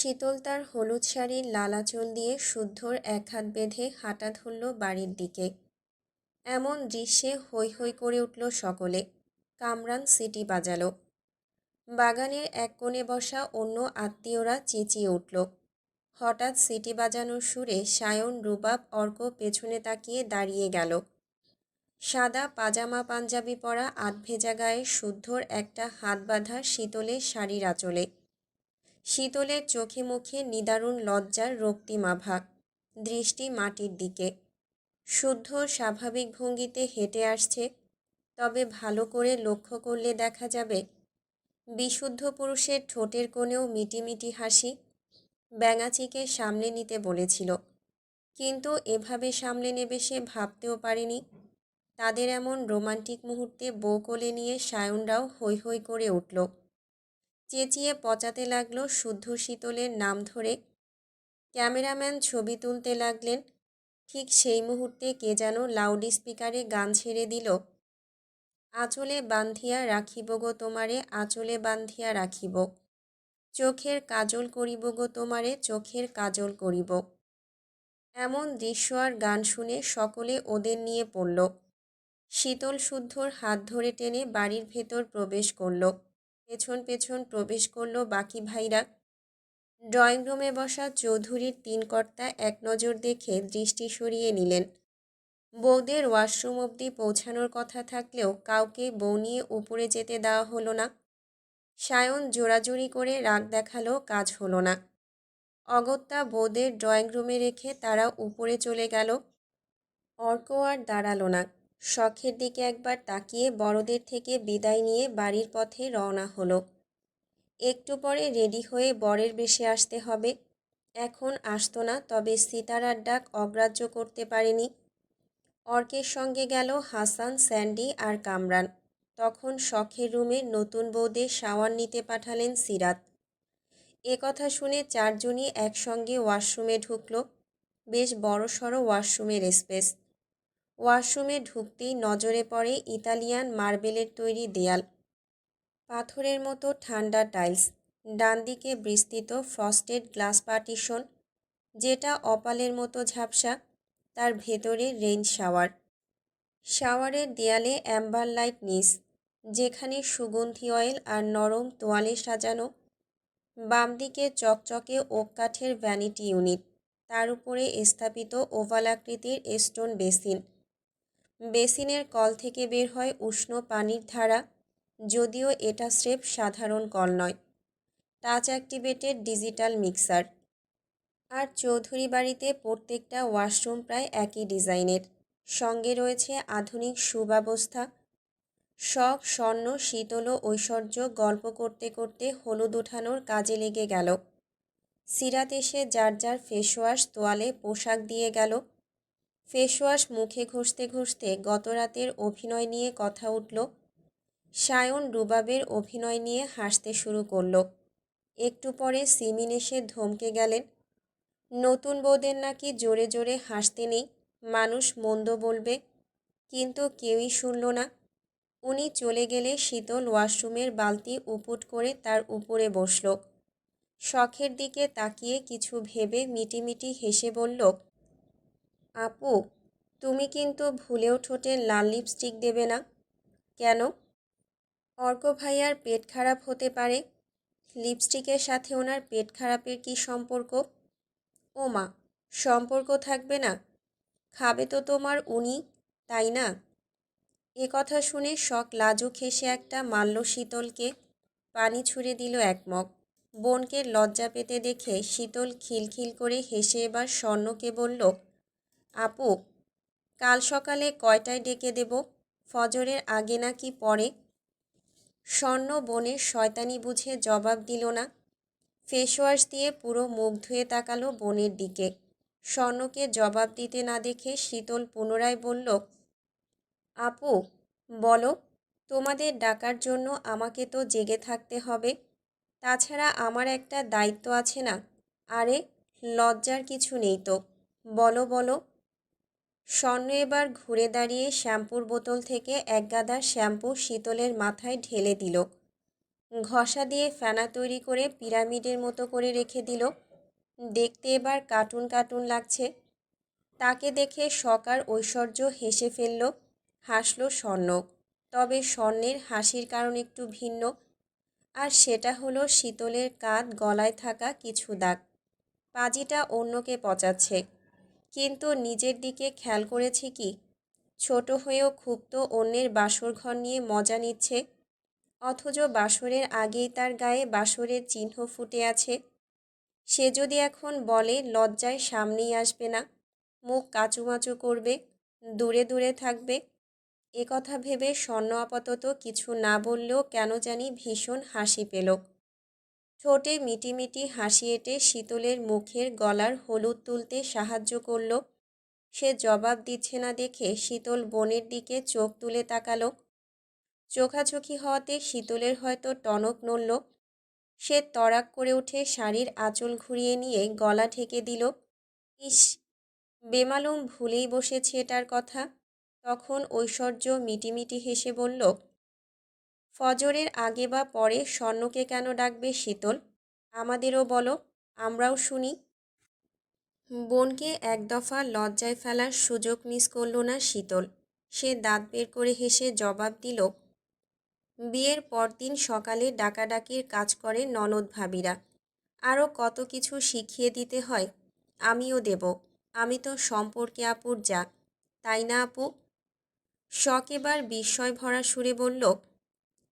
শীতল তার হলুদ শাড়ির লাল আঁচল দিয়ে শুদ্ধর এক হাত বেঁধে হাঁটা ধরল বাড়ির দিকে। এমন দৃশ্যে হৈ হৈ করে উঠল সকলে। কামরান সিটি বাজালো। বাগানের এক কোণে বসা অন্য আত্মীয়রা চেঁচিয়ে উঠল। হঠাৎ সিটি বাজানোর সুরে সায়ন, রুবাব, অর্ক পেছনে তাকিয়ে দাঁড়িয়ে গেল। সাদা পাজামা পাঞ্জাবি পরা আধভেজা গায়ে শুদ্ধর একটা হাত বাঁধা শীতলের শাড়ির আঁচলে। শীতলের চোখে মুখে নিদারুণ লজ্জার রক্তিমাভা দৃষ্টি মাটির দিকে। শুদ্ধ, স্বাভাবিক ভঙ্গিতে হেঁটে আসছে। তবে ভালো করে লক্ষ্য করলে দেখা যাবে, বিশুদ্ধ পুরুষের ঠোঁটের কোণেও মিটিমিটি হাসি ব্যাঙাচিকে সামলে নিতে বলেছিল। কিন্তু এভাবে সামলে নেবে সে ভাবতেও পারেনি। তাদের এমন রোমান্টিক মুহূর্তে বউ কোলে নিয়ে সায়নরাও হৈ হৈ করে উঠল। চেঁচিয়ে পচাতে লাগল শুদ্ধ শীতলের নাম ধরে। ক্যামেরাম্যান ছবি তুলতে লাগলেন। ঠিক সেই মুহূর্তে কে যেন লাউড স্পিকারে গান ছেড়ে দিল। আঁচলে বান্ধিয়া রাখিব গো তোমারে, আঁচলে বান্ধিয়া রাখিব। চোখের কাজল করিব গো তোমারে, চোখের কাজল করিব। এমন দৃশ্য আর গান শুনে সকলে ওদের নিয়ে পড়ল। শীতল শুদ্ধর হাত ধরে টেনে বাড়ির ভেতর প্রবেশ করল। পেছন পেছন প্রবেশ করল বাকি ভাইরা। ড্রয়িং রুমে বসা চৌধুরীর তিন কর্তা এক নজর দেখে দৃষ্টি সরিয়ে নিলেন। বউদের ওয়াশরুম অবধি পৌঁছানোর কথা থাকলেও কাউকে বউ নিয়ে উপরে যেতে দেওয়া হলো না। সায়ন জোরাজুরি করে রাগ দেখাল কাজ হলো না। অগত্যা বউদের ড্রয়িং রুমে রেখে তারা উপরে চলে গেল। অর্ক আর দাঁড়াল না। শখের দিকে একবার তাকিয়ে বড়দের থেকে বিদায় নিয়ে বাড়ির পথে রওনা হলো। একটু পরে রেডি হয়ে বরের বেশে আসতে হবে। এখন আসতো না, তবে সিতারার ডাক অগ্রাহ্য করতে পারেনি। অর্কের সঙ্গে গেল হাসান, স্যান্ডি আর কামরান। তখন শখের রুমে নতুন বৌদের শাওয়ার নিতে পাঠালেন সিরাত। এ কথা শুনে চারজনই একসঙ্গে ওয়াশরুমে ঢুকল। বেশ বড় সড়ো ওয়াশরুমের স্পেস। ওয়াশরুমে ঢুকতেই নজরে পড়ে ইতালিয়ান মার্বেলের তৈরি দেয়াল। পাথরের মতো ঠান্ডা টাইলস ডান দিকে বিস্তৃত ফ্রস্টেড গ্লাস পার্টিশন, যেটা অপালের মতো ঝাপসা, তার ভেতরে রেঞ্জ শাওয়ার। শাওয়ারের দেয়ালে অ্যাম্বার লাইট নিস, যেখানে সুগন্ধি অয়েল আর নরম তোয়ালে সাজানো বাম দিকে চকচকে ওক কাঠের ভ্যানিটি ইউনিট, তার উপরে স্থাপিত ওভাল আকৃতির স্টোন বেসিন। বেসিনের কল থেকে বের হয় উষ্ণ পানির ধারা, যদিও এটা স্রেফ সাধারণ কল নয়। Touch activated digital mixer. আর চৌধুরী বাড়িতে প্রত্যেকটা ওয়াশরুম প্রায় একই ডিজাইনের। সঙ্গে রয়েছে আধুনিক সুব্যবস্থা। শখ, স্বর্ণ, শীতল ঐশ্বর্য গল্প করতে করতে হলুদ ওঠানোর কাজে লেগে গেল। সিরাত এসে যার যার ফেসওয়াশ, তোয়ালে পোশাক দিয়ে গেল। ফেসওয়াশ মুখে ঘষতে ঘষতে গত রাতের অভিনয় নিয়ে কথা উঠল। সায়ন রুবাবের অভিনয় নিয়ে হাসতে শুরু করল। একটু পরে সিমিন এসে ধমকে গেলেন, নতুন বউদের নাকি জোরে জোরে হাসতে নেই, মানুষ মন্দ বলবে, কিন্তু কেউই শুনল না। উনি চলে গেলে শীতল ওয়াশরুমের বালতি উপুট করে তার উপরে বসল। শখের দিকে তাকিয়ে কিছু ভেবে মিটিমিটি হেসে বলল আপু, তুমি কিন্তু ভুলেও ঠোঁটে লাল লিপস্টিক দেবে না। কেন? অর্ক ভাইয়ার পেট খারাপ হতে পারে। লিপস্টিকের সাথে ওনার পেট খারাপের কি সম্পর্ক? ও মা, সম্পর্ক থাকবে না। খাবে তো তোমার উনি, তাই না? এ কথা শুনে শখ লাজুক হেসে একটা মাল্য শীতলকে। পানি ছুঁড়ে দিল একমগ বোনকে লজ্জা পেতে দেখে শীতল খিলখিল করে হেসে এবার স্বর্ণকে বলল আপু, কাল সকালে কয়টায় ডেকে দেব? ফজরের আগে নাকি পরে? স্বর্ণ বোনের শয়তানি বুঝে জবাব দিল না। ফেসওয়াশ দিয়ে পুরো মুখ ধুয়ে তাকালো বনের দিকে। স্বর্ণকে জবাব দিতে না দেখে শীতল পুনরায় বলল, আপু, বলো, তোমাদের ডাকার জন্য আমাকে তো জেগে থাকতে হবে। তাছাড়া আমার একটা দায়িত্ব আছে না। আরে, লজ্জার কিছু নেই তো। বলো বলো। স্বর্ণ এবার ঘুরে দাঁড়িয়ে শ্যাম্পুর বোতল থেকে এক গাদা শ্যাম্পু শীতলের মাথায় ঢেলে দিল। ঘষা দিয়ে ফেনা তৈরি করে পিরামিডের মতো করে রেখে দিল। দেখতে এবার কার্টুন কার্টুন লাগছে। তাকে দেখে সকার ঐশ্বর্য হেসে ফেলল, হাসল স্বর্ণ। তবে স্বর্ণের হাসির কারণ একটু ভিন্ন। আর সেটা হলো শীতলের কাঁধ গলায় থাকা কিছু দাগ। পাজিটা অন্যকে পচাচ্ছে। কিন্তু নিজের দিকে খেয়াল করেছি কি? ছোট হয়েও তো অন্যের বাসর ঘর নিয়ে মজা নিচ্ছে। অথচ বাসরের আগেই তার গায়ে বাসরের চিহ্ন ফুটে আছে। সে যদি এখন বলে, লজ্জায় সামনেই আসবে না, মুখ কাচুমাচু করবে, দূরে দূরে থাকবে, এ কথা ভেবে স্বর্ণ আপাতত কিছু না বললেও কেন জানি ভীষণ হাসি পেল। ঠোঁটে মিটিমিটি হাসি এঁটে শীতলের মুখের গলার হলুদ তুলতে সাহায্য করল। সে জবাব দিচ্ছে না দেখে শীতল বনের দিকে চোখ তুলে তাকালো। চোখাচোখি হওয়াতে শীতলের হয়তো টনক নড়ল। সে তড়াক করে উঠে শাড়ির আঁচল ঘুরিয়ে নিয়ে গলা ঢেকে দিল। ইস, বেমালুম ভুলেই বসেছে এটার কথা। তখন ঐশ্বর্য মিটিমিটি হেসে বলল ফজরের আগে বা পরে স্বর্ণকে কেন ডাকবে শীতল? আমাদেরও বলো, আমরাও শুনি। বোনকে এক দফা লজ্জায় ফেলার সুযোগ মিস করল না শীতল। সে দাঁত বের করে হেসে জবাব দিল, বিয়ের পরদিন সকালে ডাকাডাকির কাজ করে ননদ ভাবিরা। আরও কত কিছু শিখিয়ে দিতে হয়, আমিও দেব। আমি তো সম্পর্কে আপুর যা। তাই না আপু? শখ এবার বিস্ময় ভরা সুরে বলল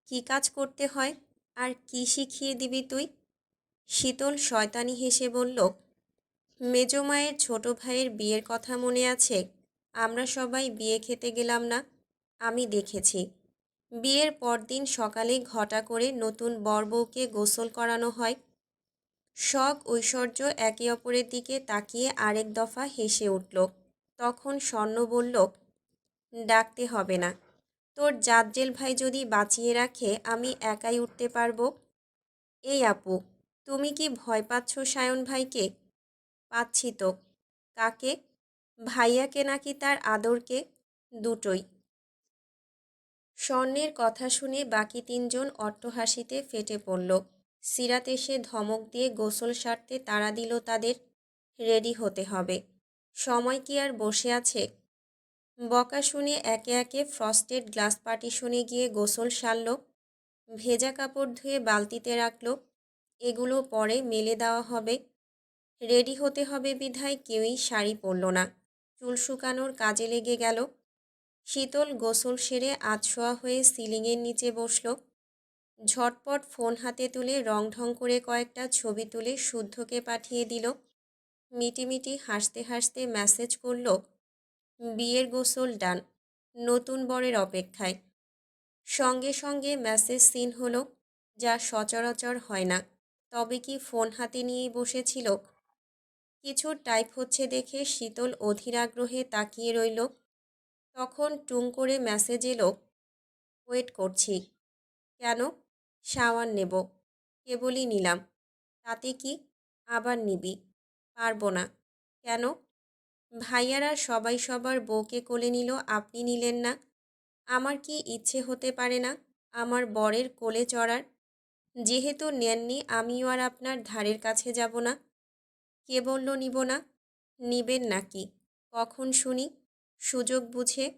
কি কাজ করতে হয় আর কি শিখিয়ে দিবি তুই? শীতল শয়তানি হেসে বলল মেজমায়ের ছোট ভাইয়ের বিয়ের কথা মনে আছে? আমরা সবাই বিয়ে খেতে গেলাম না। আমি দেখেছি। বিয়ের পরদিন সকালে ঘটা করে নতুন বর বউকে গোসল করানো হয়। শখ ঐশ্বর্য একে অপরের দিকে তাকিয়ে আরেক দফা হেসে উঠল। তখন স্বর্ণ বলল, ডাকতে হবে না। তোর জাজ্জেল ভাই যদি বাঁচিয়ে রাখে, আমি একাই উঠতে পারব? এই আপু, তুমি কি ভয় পাচ্ছ সায়ন ভাইকে? পাচ্ছি তো। কাকে? ভাইয়াকে নাকি তার আদরকে? দুটোই। স্বর্ণের কথা শুনে বাকি তিনজন অট্টহাসিতে ফেটে পড়ল। সিরাত এসে ধমক দিয়ে গোসল সারতে তাড়া দিল তাদের। রেডি হতে হবে। সময় কি আর বসে আছে? বকা শুনে একে একে ফ্রস্টেড গ্লাস পার্টিশনে গিয়ে গোসল সারল, ভেজা কাপড় ধুয়ে বালতিতে রাখল, এগুলো পরে মেলে দেওয়া হবে। রেডি হতে হবে বিধায় কেউই শাড়ি পরল না। চুল শুকানোর কাজে লেগে গেল। শীতল গোসল সেরে আতশোয়া হয়ে সিলিংয়ের নিচে বসল। ঝটপট ফোন হাতে তুলে রং ঢং করে কয়েকটা ছবি তুলে শুদ্ধকে পাঠিয়ে দিল। মিটিমিটি হাসতে হাসতে মেসেজ করল বিয়ের গোসল ডান, নতুন বরের অপেক্ষায়। সঙ্গে সঙ্গে মেসেজ সিন হলো, যা সচরাচর হয় না। তবে কি ফোন হাতে নিয়েই বসেছিল? কিছু টাইপ হচ্ছে দেখে শীতল অধীর আগ্রহে তাকিয়ে রইল। তখন টুং করে মেসেজ এলো ওয়েট করছি। কেন? শাওয়ার নেব। কেবলই নিলাম। তাতে কি? আবার নিবি। পারব না। কেন? ভাইয়ারা সবাই সবার বউকে কোলে নিল, আপনি নিলেন না। আমার কি ইচ্ছে হতে পারে না আমার বরের কোলে চড়ার? যেহেতু নেননি, আমিও আর আপনার ধারের কাছে যাব না। কে বলল, নিব না। নিবেন নাকি? কখন শুনি? সুযোগ বুঝে।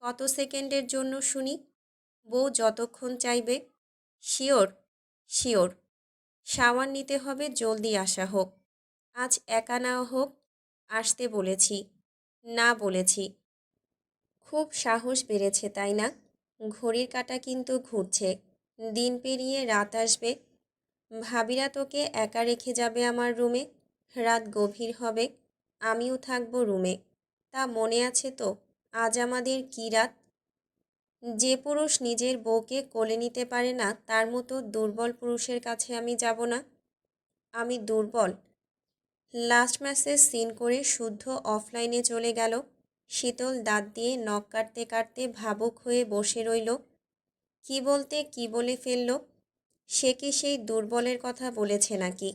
কত সেকেন্ডের জন্য শুনি? বউ যতক্ষণ চাইবে। Sure sure. সাওয়ার নিতে হবে, জলদি আসা হোক। আজ একা না হোক। আসতে বলেছি, না বলেছি। খুব সাহস বেড়েছে, তাই না? ঘড়ির কাটা কিন্তু ঘুরছে, দিন পেরিয়ে রাত আসবে। ভাবিরা তোকে একা রেখে যাবে আমার রুমে? রাত গভীর হবে, আমিও থাকব রুমে। তা মনে আছে তো, আজ আমাদের কী রাত? যে পুরুষ নিজের বউকে কোলে নিতে পারে না, তার মতো দুর্বল পুরুষের কাছে আমি যাব না। আমি দুর্বল লাস্ট ম্যাসেজ সিন করে শুদ্ধ অফলাইনে চলে গেল। শীতল দাঁত দিয়ে নখ কাটতে কাটতে ভাবুক হয়ে বসে রইল। কি বলতে কি বলে ফেলল? সে কি সেই দুর্বলের কথা বলেছে নাকি?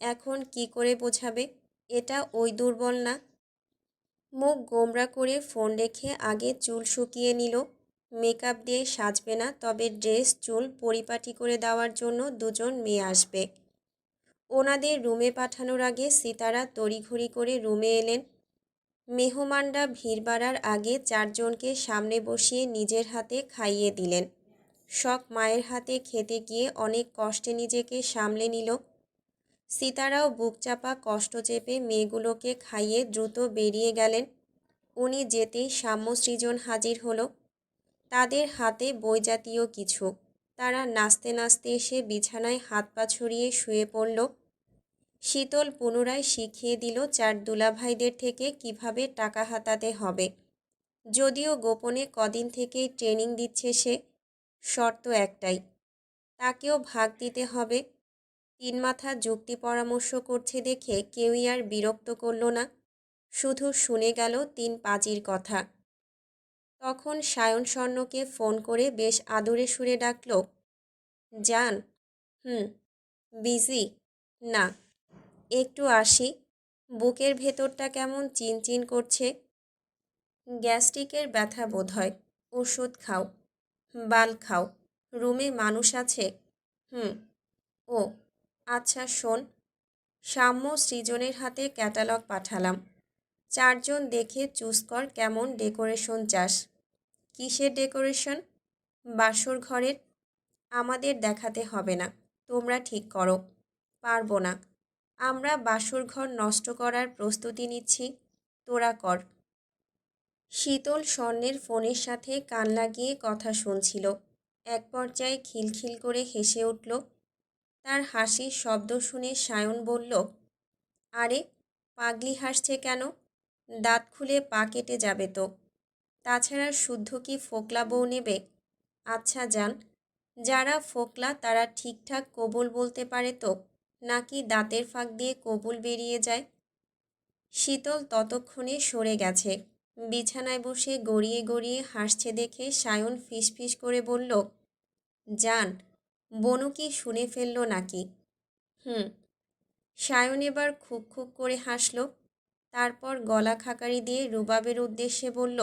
এখন কি করে বোঝাবে? এটা ওই দুর্বল না। মুখ গোমরা করে ফোন রেখে আগে চুল শুকিয়ে নিল। মেকআপ দিয়ে সাজবে না, তবে ড্রেস, চুল পরিপাটি করে দেওয়ার জন্য দুজন মেয়ে আসবে। ওনাদের রুমে পাঠানোর আগে সিতারা তড়িঘড়ি করে রুমে এলেন। মেহমানরা ভিড় বাড়ার আগে চারজনকে সামনে বসিয়ে নিজের হাতে খাইয়ে দিলেন। শখ মায়ের হাতে খেতে গিয়ে অনেক কষ্টে নিজেকে সামলে নিল। সিতারাও বুক চাপা কষ্ট চেপে মেয়েগুলোকে খাইয়ে দ্রুত বেরিয়ে গেলেন। উনি যেতেই সাম্য সৃজন হাজির হলো। তাদের হাতে বই জাতীয় কিছু তারা নাচতে নাচতে এসে বিছানায় হাত পা ছড়িয়ে শুয়ে পড়ল। শীতল পুনরায় শিখিয়ে দিল চার দুলাভাইদের থেকে কীভাবে টাকা হাতাতে হবে। যদিও গোপনে কদিন থেকেই ট্রেনিং দিচ্ছে সে, শর্ত একটাই, তাকেও ভাগ দিতে হবে। তিন মাথা যুক্তি পরামর্শ করছে দেখে কেউই আর বিরক্ত করল না। শুধু শুনে গেল তিন পাজির কথা। তখন সায়ন স্বর্ণকে ফোন করে বেশ আদরে সুরে ডাকল যান হুম, বিজি, না, একটু আসি, বুকের ভেতরটা কেমন চিনচিন করছে, গ্যাস্ট্রিকের ব্যথা বোধ হয় ওষুধ খাও, বাল খাও, রুমে মানুষ আছে, হুম, ও আচ্ছা শোন, সাম্য সৃজনের হাতে ক্যাটালগ পাঠালাম চারজন দেখে চুজ কর কেমন ডেকোরেশন চাস। কিসের ডেকোরেশন? বাসর ঘরের? আমাদের দেখাতে হবে না, তোমরা ঠিক করো। পারব না। আমরা বাসর ঘর নষ্ট করার প্রস্তুতি নিচ্ছি, তোরা কর। শীতল স্বর্ণের ফোনের সাথে কান লাগিয়ে কথা শুনছিল। এক পর্যায়ে খিলখিল করে হেসে উঠল। তার হাসির শব্দ শুনে সায়ন বলল, আরে, পাগলি হাসছে কেন? দাঁত খুলে পা কেটে যাবে তো। তাছাড়া শুদ্ধ কি ফোকলা বউ নেবে? আচ্ছা যান যারা ফোকলা, তারা ঠিকঠাক কবুল বলতে পারে তো? নাকি দাঁতের ফাঁক দিয়ে কবুল বেরিয়ে যায়? শীতল ততক্ষণে সরে গেছে। বিছানায় বসে গড়িয়ে গড়িয়ে হাসছে দেখে সায়ন ফিসফিস করে বলল যান বনু কি শুনে ফেলল নাকি? হুম। সায়ন এবার খুব খুব করে হাসল। তারপর গলা খাকারি দিয়ে রুবাবের উদ্দেশ্যে বলল,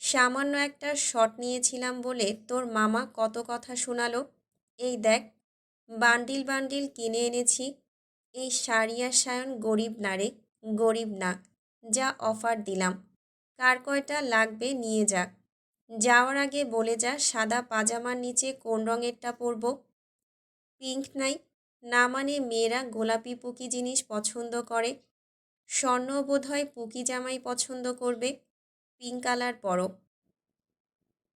সামান্য একটা শট নিয়েছিলাম বলে তোর মামা কত কথা শোনালো। এই দেখ, বান্ডিল বান্ডিল কিনে এনেছি। এই আর সায়ন গরিব না রে, গরিব না। যা অফার দিলাম। কার কয়টা লাগবে নিয়ে যা। যাওয়ার আগে বলে যা, সাদা পাজামার নিচে কোন রঙেরটা পরব। পিঙ্ক নাই, না মানে মেয়েরা গোলাপি পুকি জিনিস পছন্দ করে। স্বর্ণ বোধহয় পুকি জামাই পছন্দ করবে পিঙ্ক কালার পরো।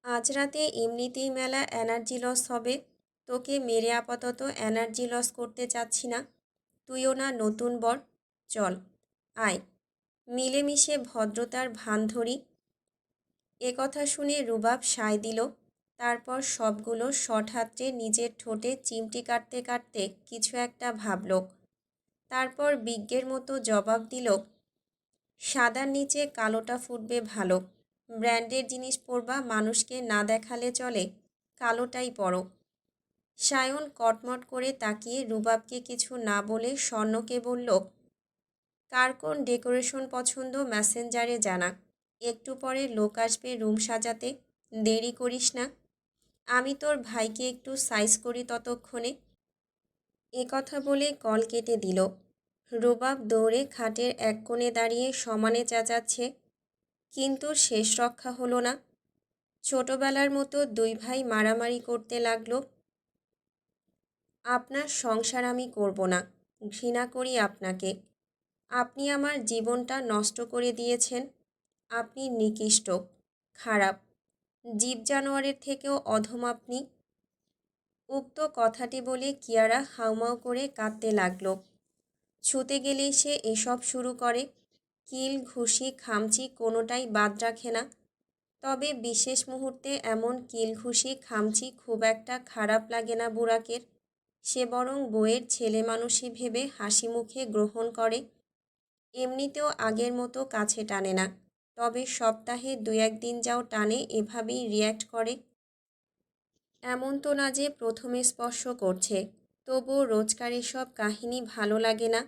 আজ রাতে এমনিতেই মেলা এনার্জি লস হবে, তোকে মেরে আপাতত এনার্জি লস করতে চাচ্ছি না। তুইও না নতুন বর, চল, আয়। মিলেমিশে ভদ্রতার ভান ধরি। এ কথা শুনে রুবাব সায় দিল, তারপর সবগুলো শট হাতড়ে নিজের ঠোঁটে চিমটি কাটতে কাটতে কিছু একটা ভাবল। তারপর বিজ্ঞের মতো জবাব দিল, সাদার নিচে কালোটা ফুটবে ভালো। ব্র্যান্ডের জিনিস পরবা মানুষকে না দেখালে চলে, কালোটাই পরো। সায়ন কটমট করে তাকিয়ে রুবাবকে কিছু না বলে স্বর্ণকে বলল, কার কোন ডেকোরেশন পছন্দ মেসেঞ্জারে জানা। একটু পরে লোক আসবে রুম সাজাতে, দেরি করিস না। আমি তোর ভাইকে একটু সাইজ করি ততক্ষণে। এ কথা বলে কল কেটে দিল। রুবাব দৌড়ে খাটের এক কোণে দাঁড়িয়ে সমানে চেঁচাচ্ছে। কিন্তু শেষ রক্ষা হলো না। ছোটবেলার মতো দুই ভাই মারামারি করতে লাগল। আপনার সংসার আমি করব না, ঘৃণা করি আপনাকে। আপনি আমার জীবনটা নষ্ট করে দিয়েছেন। আপনি নিকৃষ্ট, খারাপ। জীব জানোয়ারের থেকেও অধম আপনি। উক্ত কথাটি বলে কিয়ারা হাউমাউ করে কাঁদতে লাগল। ছুতে গেলেই সে এসব শুরু করে। কিল, ঘুষি, খামচি কোনোটাই বাদ রাখে না। তবে বিশেষ মুহূর্তে এমন কিল, ঘুষি, খামচি খুব একটা খারাপ লাগে না বুড়াকের। সে বরং বইয়ের ছেলে মানুষই ভেবে হাসি মুখে গ্রহণ করে। এমনিতেও আগের মতো কাছে টানে না। তবে সপ্তাহে দু একদিন যাও টানে এভাবেই রিয়্যাক্ট করে। এমন তো না যে প্রথমে স্পর্শ করছে তবুও রোজকার এসব কাহিনী ভালো লাগে না।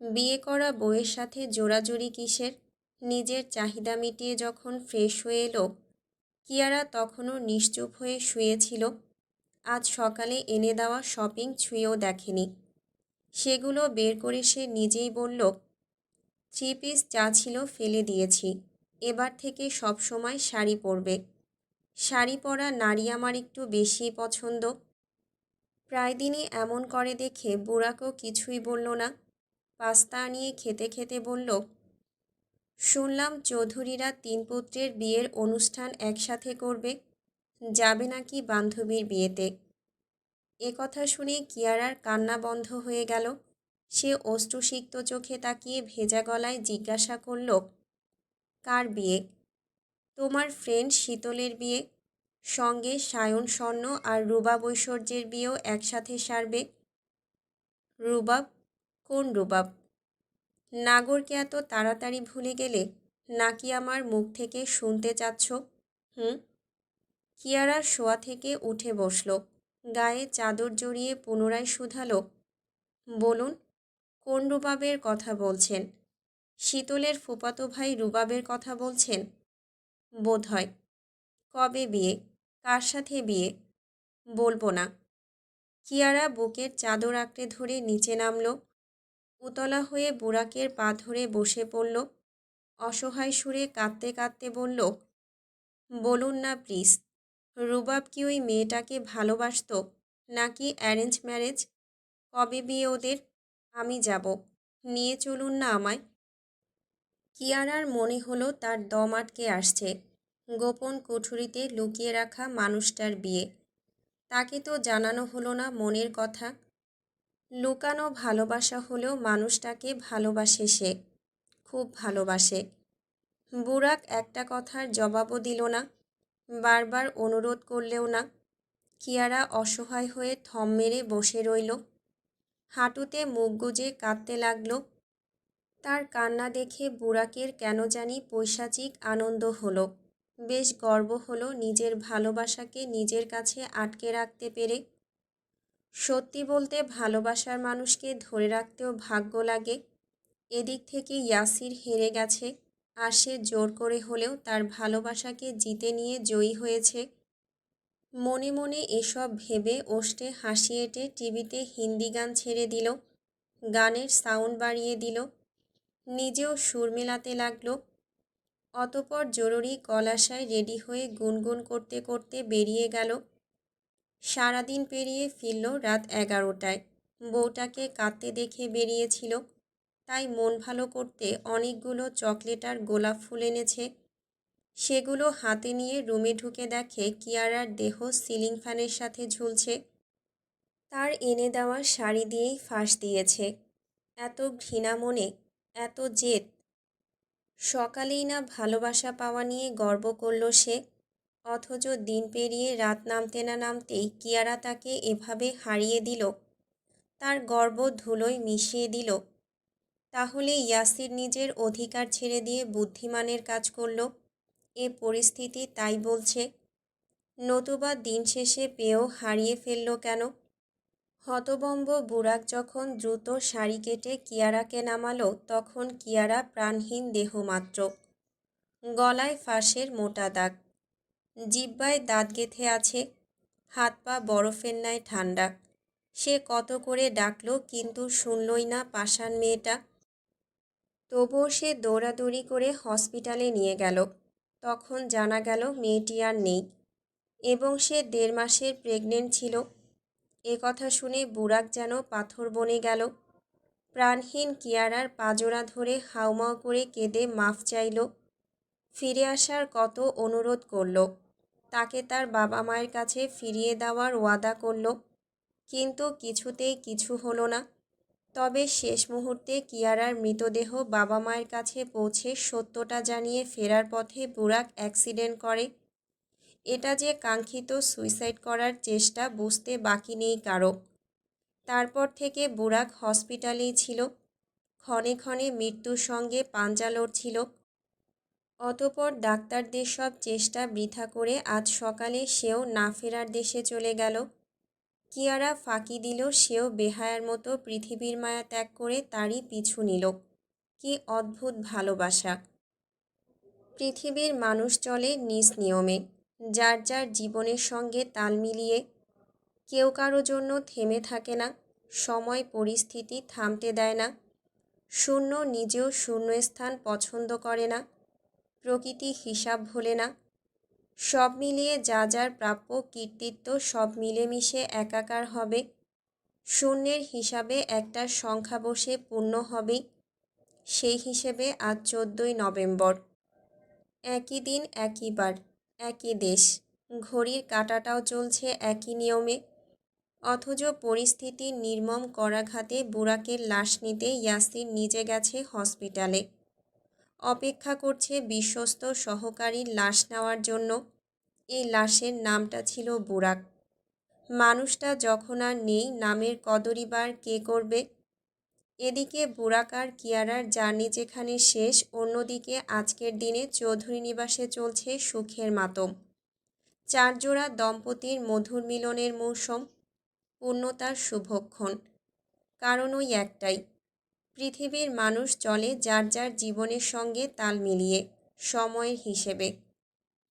বিয়ে করা বইয়ের সাথে জোড়াজুড়ি কিসের? নিজের চাহিদা মিটিয়ে যখন ফ্রেশ হয়ে এলো, কিয়ারা তখনও নিশ্চুপ হয়ে শুয়েছিল। আজ সকালে এনে দেওয়া শপিং ছুঁয়েও দেখেনি। সেগুলো বের করে সে নিজেই বলল থ্রি পিস যা ছিল ফেলে দিয়েছি, এবার থেকে সব সময় শাড়ি পরবে। শাড়ি পরা নারী আমার একটু বেশি পছন্দ। প্রায় দিনই এমন করে দেখে বুড়াকেও কিছুই বলল না। পাস্তা আনিয়ে খেতে খেতে বলল, শুনলাম চৌধুরীরা তিন পুত্রের বিয়ের অনুষ্ঠান একসাথে করবে। যাবে নাকি বান্ধবীর বিয়েতে? এ কথা শুনে কিয়ারার কান্না বন্ধ হয়ে গেল। সে অশ্রুসিক্ত চোখে তাকিয়ে ভেজা গলায় জিজ্ঞাসা করল, কার বিয়ে? তোমার ফ্রেন্ড শীতলের বিয়ে, সঙ্গে সায়ন স্বর্ণ আর রুবাব ঐশ্বর্যের বিয়েও একসাথে সারবে। রুবাব, কোন রুবাব? নাগরকে এত তাড়াতাড়ি ভুলে গেলে নাকি আমার মুখ থেকে শুনতে চাচ্ছ? হুম? কিয়ারার শোয়া থেকে উঠে বসল, গায়ে চাদর জড়িয়ে পুনরায় শুধালো। বলুন, কোন রুবাবের কথা বলছেন? শীতলের ফুপাতো ভাই রুবাবের কথা বলছেন? বোধ হয় কবে বিয়ে? কার সাথে বিয়ে? বলব না। কিয়ারা বুকের চাদর আঁকড়ে ধরে নিচে নামল। উতলা হয়ে বুড়াকের পা ধরে বসে পড়ল। অসহায় সুরে কাঁদতে কাঁদতে বলল, বলুন না প্লিজ, রুবাব কি ওই মেয়েটাকে ভালোবাসত নাকি অ্যারেঞ্জ ম্যারেজ? কবে বিয়ে ওদের? আমি যাব। নিয়ে চলুন না আমায়। কিয়ারার মনে হলো তার দম আটকে আসছে। গোপন কুঠুরিতে লুকিয়ে রাখা মানুষটার বিয়ে। তাকে তো জানানো হলো না মনের কথা। লুকানো ভালোবাসা হলেও মানুষটাকে ভালোবাসে সে। খুব ভালোবাসে। বুড়াক একটা কথার জবাবও দিল না। বারবার অনুরোধ করলেও না। কিয়ারা অসহায় হয়ে থম মেরে বসে রইল। হাঁটুতে মুখ গুজে কাঁদতে লাগল। তার কান্না দেখে বুড়াকের কেন জানি পৈশাচিক আনন্দ হলো। বেশ গর্ব হলো নিজের ভালোবাসাকে নিজের কাছে আটকে রাখতে পেরে। সত্যি বলতে ভালোবাসার মানুষকে ধরে রাখতেও ভাগ্য লাগে। এদিক থেকে ইয়াসির হেরে গেছে আর সে জোর করে হলেও তার ভালোবাসাকে জিতে নিয়ে জয়ী হয়েছে। মনে মনে এসব ভেবে ওষ্টে হাসি এঁটে টিভিতে হিন্দি গান ছেড়ে দিল, গানের সাউন্ড বাড়িয়ে দিল নিজেও সুর মেলাতে লাগল। অতপর জরুরি কলাশায় রেডি হয়ে গুনগুন করতে করতে বেরিয়ে গেল। সারাদিন পেরিয়ে ফিরল রাত এগারোটায়। বউটাকে কাঁদতে দেখে বেরিয়েছিল। তাই মন ভালো করতে অনেকগুলো চকলেট আর গোলাপ ফুল এনেছে। সেগুলো হাতে নিয়ে রুমে ঢুকে দেখে কিয়ারার দেহ সিলিং ফ্যানের সাথে ঝুলছে। তার এনে দেওয়া শাড়ি দিয়েই ফাঁস দিয়েছে। এত ঘৃণা মনে এত জেদ। সকালেই না ভালোবাসা পাওয়া নিয়ে গর্ব করল সে। অথচ দিন পেরিয়ে রাত নামতে না নামতেই কিয়ারা তাকে এভাবে হারিয়ে দিল। তার গর্ব ধুলোয় মিশিয়ে দিল। তাহলে ইয়াসির নিজের অধিকার ছেড়ে দিয়ে বুদ্ধিমানের কাজ করল। এ পরিস্থিতি তাই বলছে, নতুবা দিন শেষে পেয়েও হারিয়ে ফেলল কেন? হতবম্ব বুড়াক যখন দ্রুত শাড়ি কেটে কিয়ারাকে নামালো, তখন কিয়ারা প্রাণহীন দেহ মাত্র গলায় ফাঁসের মোটা দাগ। জিব্বায় দাঁত গেথে আছে। হাত পা বরফের ন্যায় ঠান্ডা। সে কত করে ডাকলো কিন্তু শুনলই না পাষাণ মেয়েটা। তবুও সে দৌড়াদৌড়ি করে হসপিটালে নিয়ে গেল। তখন জানা গেল মেয়েটি আর নেই। এবং সে দেড় মাসের প্রেগনেন্ট ছিল। এ কথা শুনে বুড়াক যেন পাথর বনে গেল। প্রাণহীন কিয়ারার পাজোড়া ধরে হাউমাউ করে কেঁদে মাফ চাইল। ফিরে আসার কত অনুরোধ করল। তাকে তার বাবা মায়ের কাছে ফিরিয়ে দেওয়ার ওয়াদা করল। কিন্তু কিছুতেই কিছু হলো না। তবে শেষ মুহূর্তে কিয়ারার মৃতদেহ বাবা মায়ের কাছে পৌঁছে সত্যটা জানিয়ে ফেরার পথে বুড়াক অ্যাক্সিডেন্ট করে। এটা যে কাঙ্ক্ষিত সুইসাইড করার চেষ্টা বুঝতে বাকি নেই কারও তারপর থেকে বুরাক হসপিটালেই ছিল। ক্ষণে ক্ষণে মৃত্যুর সঙ্গে পাঞ্জা লড়ছিল অতপর ডাক্তারদের সব চেষ্টা বৃথা করে আজ সকালে সেও না ফেরার দেশে চলে গেল। কিয়ারা ফাঁকি দিল, সেও বেহায়ার মতো পৃথিবীর মায়া ত্যাগ করে তারই পিছু নিল। কি অদ্ভুত ভালোবাসা। পৃথিবীর মানুষ চলে নিজ নিয়মে। যার যার জীবনের সঙ্গে তাল মিলিয়ে কেউ কারও জন্য থেমে থাকে না, সময় পরিস্থিতি থামতে দেয় না, শূন্য নিজেও শূন্যস্থান পছন্দ করে না, প্রকৃতি হিসাব ভোলে না, সব মিলিয়ে যা, যার প্রাপ্য কীর্তিত্ব সব মিলেমিশে একাকার হবে, শূন্যের হিসাবে একটা সংখ্যা বসে পূর্ণ হবেই সেই হিসেবে আজ চোদ্দোই নভেম্বর। একই দিন, একই বার। একই দেশ। ঘড়ির কাঁটাটাও চলছে একই নিয়মে। অথচ পরিস্থিতির নির্মম করাঘাতে বুরাকের লাশ নিতে ইয়াসির নিজে গেছে হসপিটালে। অপেক্ষা করছে বিশ্বস্ত সহকারীর লাশ নেওয়ার জন্য। এই লাশের নামটা ছিল বুরাক। মানুষটা যখন আর নেই, নামের কদরিবার কে করবে? এদিকে বুরাক আর কিয়ারার জার্নি যেখানে শেষ, অন্যদিকে আজকের দিনে চৌধুরী নিবাসে চলছে সুখের মাতম। চারজোড়া দম্পতির মধুর মিলনের মৌসুম, পূর্ণতার শুভক্ষণ। কারণ ওই একটাই, পৃথিবীর মানুষ চলে যার যার জীবনের সঙ্গে তাল মিলিয়ে, সময়ের হিসেবে।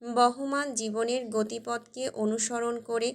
বহমান জীবনের গতিপথকে অনুসরণ করে